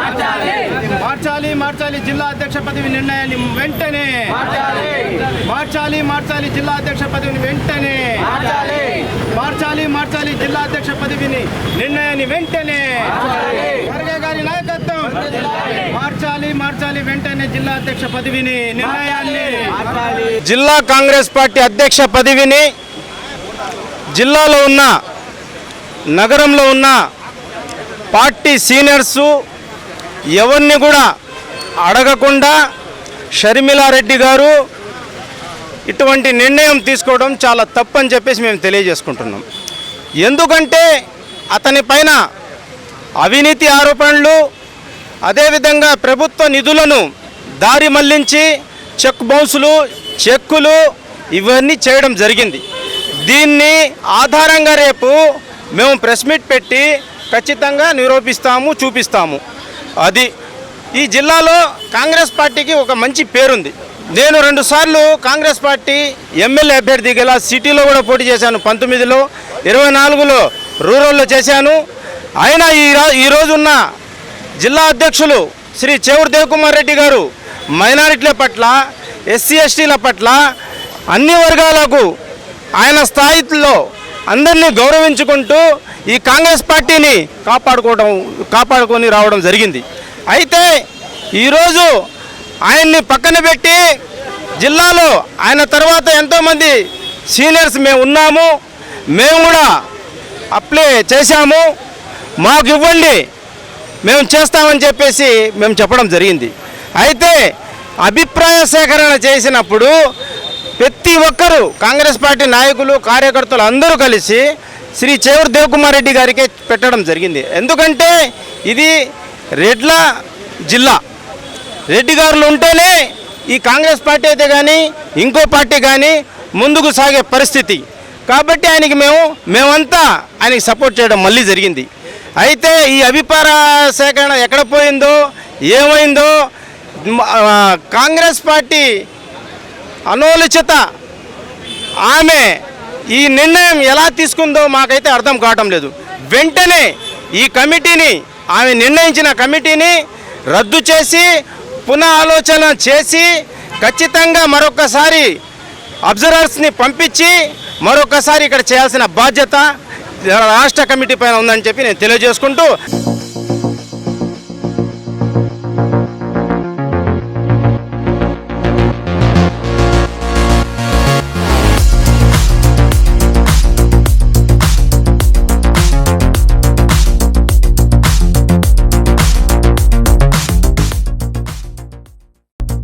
మార్చాలి. జిల్లా అధ్యక్ష పదవి నిర్ణయాన్ని వెంటనే మార్చాలి. మార్చాలి జిల్లా అధ్యక్ష పదవిని వెంటనే మార్చాలి. మార్చాలి జిల్లా అధ్యక్ష పదవిని నిర్ణయాన్ని వెంటనే ఖర్గే గారి నాయకత్వం మార్చాలి. మార్చాలి వెంటనే జిల్లా అధ్యక్ష పదవిని నిర్ణయాన్ని జిల్లా కాంగ్రెస్ పార్టీ అధ్యక్ష పదవిని జిల్లాలో ఉన్న నగరంలో ఉన్న పార్టీ సీనియర్సు ఎవరిని కూడా అడగకుండా షర్మిలారెడ్డి గారు ఇటువంటి నిర్ణయం తీసుకోవడం చాలా తప్పని చెప్పేసి మేము తెలియజేసుకుంటున్నాం. ఎందుకంటే అతని పైన అవినీతి ఆరోపణలు అదేవిధంగా ప్రభుత్వ నిధులను దారి మళ్ళించి చెక్ బౌన్సులు చెక్కులు ఇవన్నీ చేయడం జరిగింది. దీన్ని ఆధారంగా రేపు మేము ప్రెస్ మీట్ పెట్టి ఖచ్చితంగా నిరూపిస్తాము చూపిస్తాము. అది ఈ జిల్లాలో కాంగ్రెస్ పార్టీకి ఒక మంచి పేరుంది. నేను రెండుసార్లు కాంగ్రెస్ పార్టీ ఎమ్మెల్యే అభ్యర్థి గల సిటీలో కూడా పోటీ చేశాను. పంతొమ్మిదిలో ఇరవై నాలుగులో రూరల్లో చేశాను. అయినా ఈ ఈరోజున్న జిల్లా అధ్యక్షులు శ్రీ చేవూరు దేవకుమార్ రెడ్డి గారు మైనారిటీల పట్ల ఎస్సీ ఎస్టీల పట్ల అన్ని వర్గాలకు ఆయన స్థాయిలో అందరినీ గౌరవించుకుంటూ ఈ కాంగ్రెస్ పార్టీని కాపాడుకోవడం కాపాడుకొని రావడం జరిగింది. అయితే ఈరోజు ఆయన్ని పక్కన పెట్టి జిల్లాలో ఆయన తర్వాత ఎంతోమంది సీనియర్స్ మేము ఉన్నాము మేము కూడా అప్లై చేశాము మాకు ఇవ్వండి మేము చేస్తామని చెప్పేసి మేము చెప్పడం జరిగింది. అయితే అభిప్రాయ సేకరణ చేసినప్పుడు ప్రతి ఒక్కరూ కాంగ్రెస్ పార్టీ నాయకులు కార్యకర్తలు అందరూ కలిసి శ్రీ చేవూరు దేవకుమార్ రెడ్డి గారికే పెట్టడం జరిగింది. ఎందుకంటే ఇది రెడ్ల జిల్లా. రెడ్డి గారులు ఉంటేనే ఈ కాంగ్రెస్ పార్టీ అయితే కానీ ఇంకో పార్టీ కానీ ముందుకు సాగే పరిస్థితి. కాబట్టి ఆయనకి మేము మేమంతా ఆయనకి సపోర్ట్ చేయడం మళ్ళీ జరిగింది. అయితే ఈ అభిప్రాయ సేకరణ ఎక్కడ పోయిందో ఏమైందో కాంగ్రెస్ పార్టీ అనోలిచిత ఆమె ఈ నిర్ణయం ఎలా తీసుకుందో మాకైతే అర్థం కావటం లేదు. వెంటనే ఈ కమిటీని ఆమె నిర్ణయించిన కమిటీని రద్దు చేసి పునః ఆలోచన చేసి ఖచ్చితంగా మరొకసారి అబ్జర్వర్స్ని పంపించి మరొకసారి ఇక్కడ చేయాల్సిన బాధ్యత రాష్ట్ర కమిటీ పైన ఉందని చెప్పి నేను తెలియజేసుకుంటూ